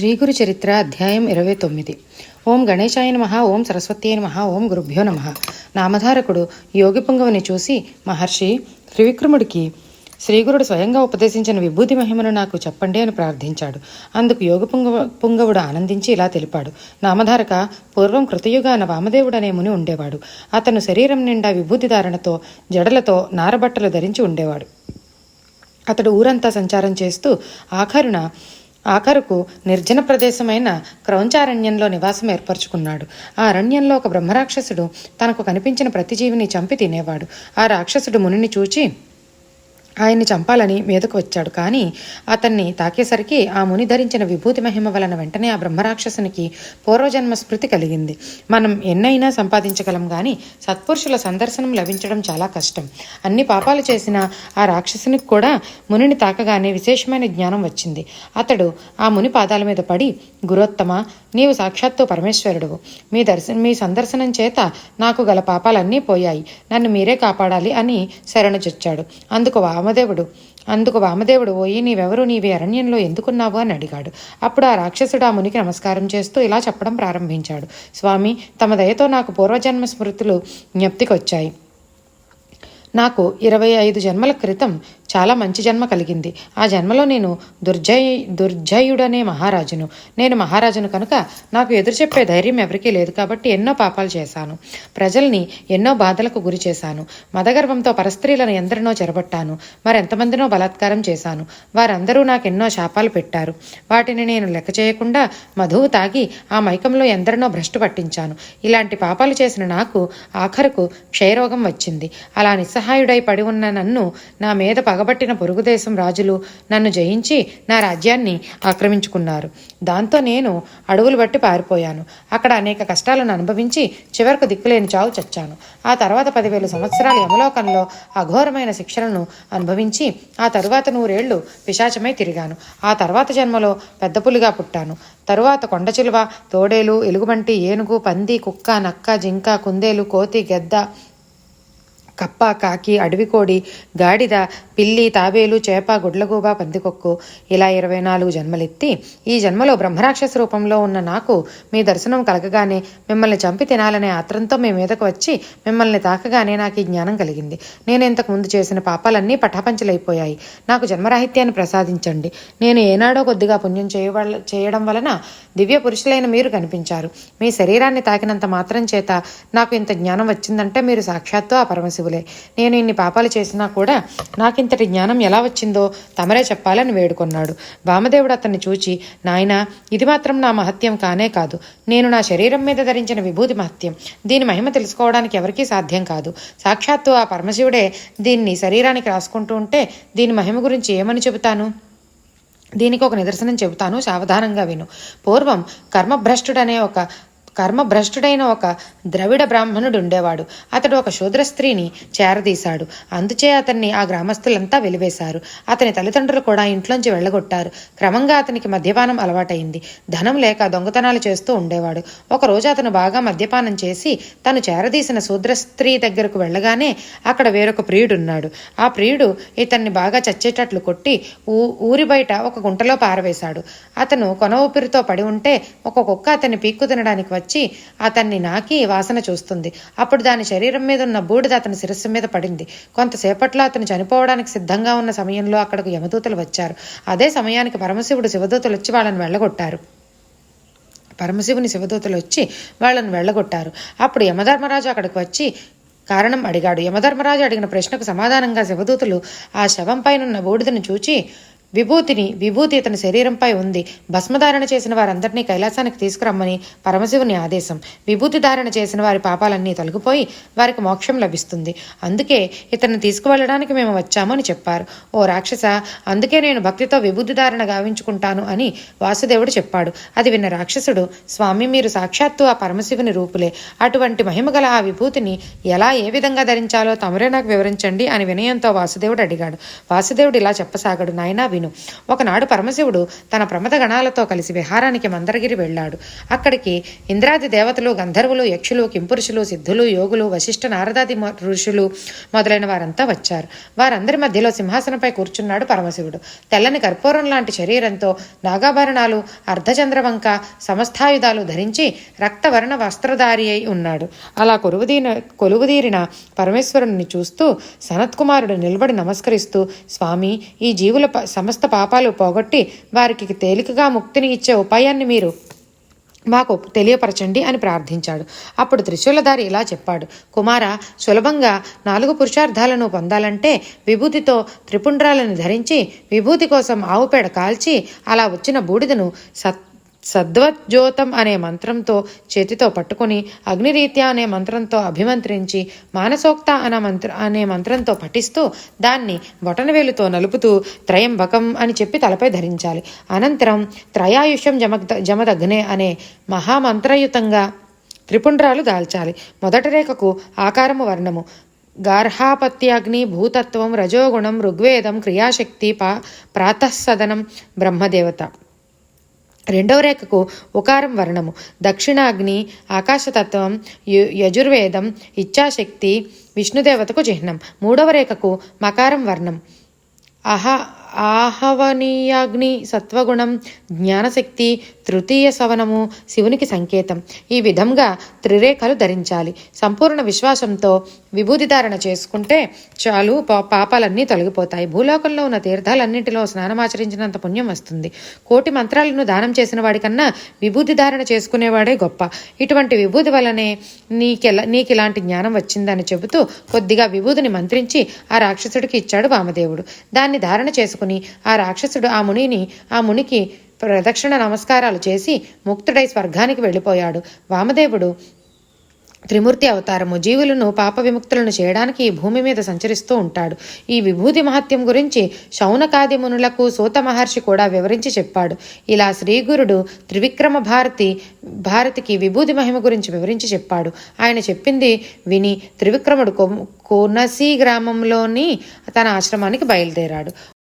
శ్రీగురు చరిత్ర అధ్యాయం ఇరవై తొమ్మిది. ఓం గణేశాయ నమ ఓం సరస్వత్యై నమ ఓం గురుభ్యో నమ. నామధారకుడు యోగి పుంగవుని చూసి మహర్షి త్రివిక్రముడికి శ్రీగురుడు స్వయంగా ఉపదేశించిన విభూతి మహిమను నాకు చెప్పండి అని ప్రార్థించాడు. అందుకు యోగి పుంగవ పుంగవుడు ఆనందించి ఇలా తెలిపాడు. నామధారక పూర్వం కృతయుగాన వామదేవుడు అనే ముని ఉండేవాడు. అతను శరీరం నిండా విభూతి ధారణతో జడలతో నారబట్టలు ధరించి ఉండేవాడు. అతడు ఊరంతా సంచారం చేస్తూ ఆఖరున ఆఖరుకు నిర్జన ప్రదేశమైన క్రౌంచారణ్యంలో నివాసం ఏర్పరచుకున్నాడు. ఆ అరణ్యంలో ఒక బ్రహ్మరాక్షసుడు తనకు కనిపించిన ప్రతి జీవిని చంపి తినేవాడు. ఆ రాక్షసుడు మునిని చూచి ఆయన్ని చంపాలని మీదకు వచ్చాడు. కానీ అతన్ని తాకేసరికి ఆ ముని ధరించిన విభూతి మహిమ వలన వెంటనే ఆ బ్రహ్మరాక్షసునికి పూర్వజన్మ స్మృతి కలిగింది. మనం ఎన్నైనా సంపాదించగలం కానీ సత్పురుషుల సందర్శనం లభించడం చాలా కష్టం. అన్ని పాపాలు చేసిన ఆ రాక్షసునికి కూడా మునిని తాకగానే విశేషమైన జ్ఞానం వచ్చింది. అతడు ఆ ముని పాదాల మీద పడి గురోత్తమ నీవు సాక్షాత్తు పరమేశ్వరుడు మీ దర్శన మీ సందర్శనం చేత నాకు గల పాపాలన్నీ పోయాయి. నన్ను మీరే కాపాడాలి అని శరణు చొచ్చాడు. అందుకు వామదేవుడు. అందుకు వామదేవుడు ఓయి నీవెవరు? నీవి అరణ్యంలో ఎందుకున్నావు? అని అడిగాడు. అప్పుడు ఆ రాక్షసుడు ఆ మునికి నమస్కారం చేస్తూ ఇలా చెప్పడం ప్రారంభించాడు. స్వామి తమ దయతో నాకు పూర్వజన్మ స్మృతులు జ్ఞప్తికొచ్చాయి. నాకు ఇరవై ఐదు జన్మల క్రితం చాలా మంచి జన్మ కలిగింది. ఆ జన్మలో నేను దుర్జయ దుర్జయుడనే మహారాజును. నేను మహారాజును కనుక నాకు ఎదురు చెప్పే ధైర్యం ఎవరికీ లేదు కాబట్టి ఎన్నో పాపాలు చేశాను. ప్రజల్ని ఎన్నో బాధలకు గురి చేశాను. మదగర్వంతో పరస్త్రీలను ఎందరినో చెరబట్టాను. మరెంతమందినో బలాత్కారం చేశాను. వారందరూ నాకు ఎన్నో శాపాలు పెట్టారు. వాటిని నేను లెక్క చేయకుండా మధువు తాగి ఆ మైకంలో ఎందరినో భ్రష్టు పట్టించాను. ఇలాంటి పాపాలు చేసిన నాకు ఆఖరుకు క్షయరోగం వచ్చింది. అలా నిస్సహాయుడై పడి ఉన్న నన్ను నా మీద పగ పగబట్టిన పొరుగుదేశం రాజులు నన్ను జయించి నా రాజ్యాన్ని ఆక్రమించుకున్నారు. దాంతో నేను అడవులు బట్టి పారిపోయాను. అక్కడ అనేక కష్టాలను అనుభవించి చివరకు దిక్కులేని చావు చచ్చాను. ఆ తర్వాత పదివేల సంవత్సరాల యమలోకంలో అఘోరమైన శిక్షలను అనుభవించి ఆ తరువాత నూరేళ్ళు పిశాచమై తిరిగాను. ఆ తర్వాత జన్మలో పెద్ద పులిగా పుట్టాను. తరువాత కొండచిలువ తోడేలు ఎలుగుబంటి ఏనుగు పంది కుక్క నక్క జింక కుందేలు కోతి గెద్ద కప్ప కాకి అడవికోడి గాడిద పిల్లి తాబేలు చేప గుడ్లగూబ పందికొక్కు ఇలా ఇరవై నాలుగు జన్మలెత్తి ఈ జన్మలో బ్రహ్మరాక్షస రూపంలో ఉన్న నాకు మీ దర్శనం కలగగానే మిమ్మల్ని చంపి తినాలనే ఆత్రంతో మీ మీదకు వచ్చి మిమ్మల్ని తాకగానే నాకు ఈ జ్ఞానం కలిగింది. నేను ఇంతకు ముందు చేసిన పాపాలన్నీ పటాపంచలైపోయాయి. నాకు జన్మరాహిత్యాన్ని ప్రసాదించండి. నేను ఏనాడో కొద్దిగా పుణ్యం చేయవల చేయడం వలన దివ్య పురుషులైన మీరు కనిపించారు. మీ శరీరాన్ని తాకినంత మాత్రం చేత నాకు ఇంత జ్ఞానం వచ్చిందంటే మీరు సాక్షాత్తు ఆ పరమశివులే. నేను ఇన్ని పాపాలు చేసినా కూడా నాకింతటి జ్ఞానం ఎలా వచ్చిందో తమరే చెప్పాలని వేడుకొన్నాడు. వామదేవుడు అతన్ని చూచి నాయనా ఇది మాత్రం నా మహత్యం కానే కాదు. నేను నా శరీరం మీద ధరించిన విభూతి మహత్యం. దీని మహిమ తెలుసుకోవడానికి ఎవరికీ సాధ్యం కాదు. సాక్షాత్తు ఆ పరమశివుడే దీన్ని శరీరానికి రాసుకుంటూ ఉంటే దీని మహిమ గురించి ఏమని చెబుతాను? దీనికి ఒక నిదర్శనం చెబుతాను సావధానంగా విను. పూర్వం కర్మభ్రష్టుడనే ఒక కర్మభ్రష్టుడైన ఒక ద్రవిడ బ్రాహ్మణుడు ఉండేవాడు. అతడు ఒక శూద్ర స్త్రీని చేరదీశాడు. అందుచే అతన్ని ఆ గ్రామస్తులంతా వెలివేశారు. అతని తల్లిదండ్రులు కూడా ఇంట్లోంచి వెళ్ళగొట్టారు. క్రమంగా అతనికి మద్యపానం అలవాటైంది. ధనం లేక దొంగతనాలు చేస్తూ ఉండేవాడు. ఒకరోజు అతను బాగా మద్యపానం చేసి తను చేరదీసిన శూద్ర స్త్రీ దగ్గరకు వెళ్ళగానే అక్కడ వేరొక ప్రియుడున్నాడు. ఆ ప్రియుడు ఇతన్ని బాగా చచ్చేటట్లు కొట్టి ఊ ఊరి బయట ఒక గుంటలో పారవేశాడు. అతను కొన ఊపిరితో పడి ఉంటే ఒక కుక్క అతన్ని పీక్కు తినడానికి వచ్చి అతన్ని నాకి వాసన చూస్తుంది. అప్పుడు దాని శరీరం మీద ఉన్న బూడిద అతని శిరస్సు మీద పడింది. కొంతసేపట్లో అతను చనిపోవడానికి సిద్ధంగా ఉన్న సమయంలో అక్కడకు యమదూతలు వచ్చారు. అదే సమయానికి పరమశివుడు శివదూతలు వచ్చి వాళ్ళని వెళ్ళగొట్టారు. పరమశివుని శివదూతలు వచ్చి వాళ్ళని వెళ్ళగొట్టారు. అప్పుడు యమధర్మరాజు అక్కడికి వచ్చి కారణం అడిగాడు. యమధర్మరాజు అడిగిన ప్రశ్నకు సమాధానంగా శివదూతలు ఆ శవంపైనున్న బూడిదను చూచి విభూతిని విభూతి ఇతని శరీరంపై ఉంది. భస్మధారణ చేసిన వారందరినీ కైలాసానికి తీసుకురమ్మని పరమశివుని ఆదేశం. విభూతి ధారణ చేసిన వారి పాపాలన్నీ తొలగిపోయి వారికి మోక్షం లభిస్తుంది. అందుకే ఇతన్ని తీసుకువెళ్ళడానికి మేము వచ్చామని చెప్పారు. ఓ రాక్షస అందుకే నేను భక్తితో విభూతి ధారణ గావించుకుంటాను అని వాసుదేవుడు చెప్పాడు. అది విన్న రాక్షసుడు స్వామి మీరు సాక్షాత్తు ఆ పరమశివుని రూపులే. అటువంటి మహిమగల ఆ విభూతిని ఎలా ఏ విధంగా ధరించాలో తమరే నాకు వివరించండి అని వినయంతో వాసుదేవుడు అడిగాడు. వాసుదేవుడు ఇలా చెప్పసాగాడు నాయనా మారిను ఒకనాడు పరమశివుడు తన ప్రమద గణాలతో కలిసి విహారానికి మందరగిరి వెళ్ళాడు. అక్కడికి ఇంద్రాది దేవతలు గంధర్వులు యక్షులు కింపురుషులు సిద్ధులు యోగులు వశిష్ఠ నారదాది ఋషులు మొదలైన వారంతా వచ్చారు. వారందరి మధ్యలో సింహాసనంపై కూర్చున్నాడు పరమశివుడు. తెల్లని కర్పూరం లాంటి శరీరంతో నాగాభరణాలు అర్ధచంద్రవంక సమస్తాయుధాలు ధరించి రక్తవర్ణ వస్త్రధారి అయి ఉన్నాడు. అలా కొలువుదీన కొలువుదీరిన పరమేశ్వరుని చూస్తూ సనత్కుమారుడు నిలబడి నమస్కరిస్తూ స్వామి ఈ జీవుల సమ సమస్త పాపాలు పోగొట్టి వారికి తేలికగా ముక్తిని ఇచ్చే ఉపాయాన్ని మీరు మాకు తెలియపరచండి అని ప్రార్థించాడు. అప్పుడు త్రిశూలధారి ఇలా చెప్పాడు. కుమార సులభంగా నాలుగు పురుషార్థాలను పొందాలంటే విభూతితో త్రిపుండ్రాలను ధరించి విభూతి కోసం ఆవు పేడ కాల్చి అలా వచ్చిన బూడిదను సత్ సద్వజ్యోతం అనే మంత్రంతో చేతితో పట్టుకొని అగ్నిరీత్యా అనే మంత్రంతో అభిమంత్రించి మానసోక్త అనే మంత్ర అనే మంత్రంతో పఠిస్తూ దాన్ని బొటనవేలుతో నలుపుతూ త్రయంబకం అని చెప్పి తలపై ధరించాలి. అనంతరం త్రయాయుష్యం జమ జమదగ్నే అనే మహామంత్రయుతంగా త్రిపుండ్రాలు దాల్చాలి మొదటి రేఖకు ఆకారము వర్ణము. గార్హాపత్యాగ్ని భూతత్వం రజోగుణం ఋగ్వేదం క్రియాశక్తి పా ప్రాతఃసదనం బ్రహ్మదేవత. రెండవ రేఖకు ఉకారం వర్ణము. దక్షిణాగ్ని ఆకాశతత్వం యజుర్వేదం ఇచ్ఛాశక్తి విష్ణుదేవతకు చిహ్నం. మూడవ రేఖకు మకారం వర్ణం. అహా ఆహవనీయాగ్ని సత్వగుణం జ్ఞానశక్తి తృతీయ సవనము శివునికి సంకేతం. ఈ విధంగా త్రిరేఖలు ధరించాలి. సంపూర్ణ విశ్వాసంతో విభూతి ధారణ చేసుకుంటే చాలు పా- పాపాలన్నీ తొలగిపోతాయి. భూలోకంలో ఉన్న తీర్థాలన్నింటిలో స్నానమాచరించినంత పుణ్యం వస్తుంది. కోటి మంత్రాలను దానం చేసిన వాడికన్నా విభూతి ధారణ చేసుకునేవాడే గొప్ప. ఇటువంటి విభూతి వలనే నీకెలా నీకు ఇలాంటి జ్ఞానం వచ్చిందని చెబుతూ కొద్దిగా విభూతిని మంత్రించి ఆ రాక్షసుడికి ఇచ్చాడు వామదేవుడు. దాన్ని ధారణ చేసుకుని ఆ రాక్షసుడు ఆ మునిని ఆ మునికి ప్రదక్షిణ నమస్కారాలు చేసి ముక్తుడై స్వర్గానికి వెళ్ళిపోయాడు. వామదేవుడు త్రిమూర్తి అవతారము జీవులను పాప విముక్తులను చేయడానికి ఈ భూమి మీద సంచరిస్తూ ఉంటాడు. ఈ విభూతి మహత్యం గురించి శౌనకాది మునులకు సూత మహర్షి కూడా వివరించి చెప్పాడు. ఇలా శ్రీగురుడు త్రివిక్రమ భారతి భారతికి విభూతి మహిమ గురించి వివరించి చెప్పాడు. ఆయన చెప్పింది విని త్రివిక్రముడు కొ- కోనసీ గ్రామంలోని తన ఆశ్రమానికి బయలుదేరాడు.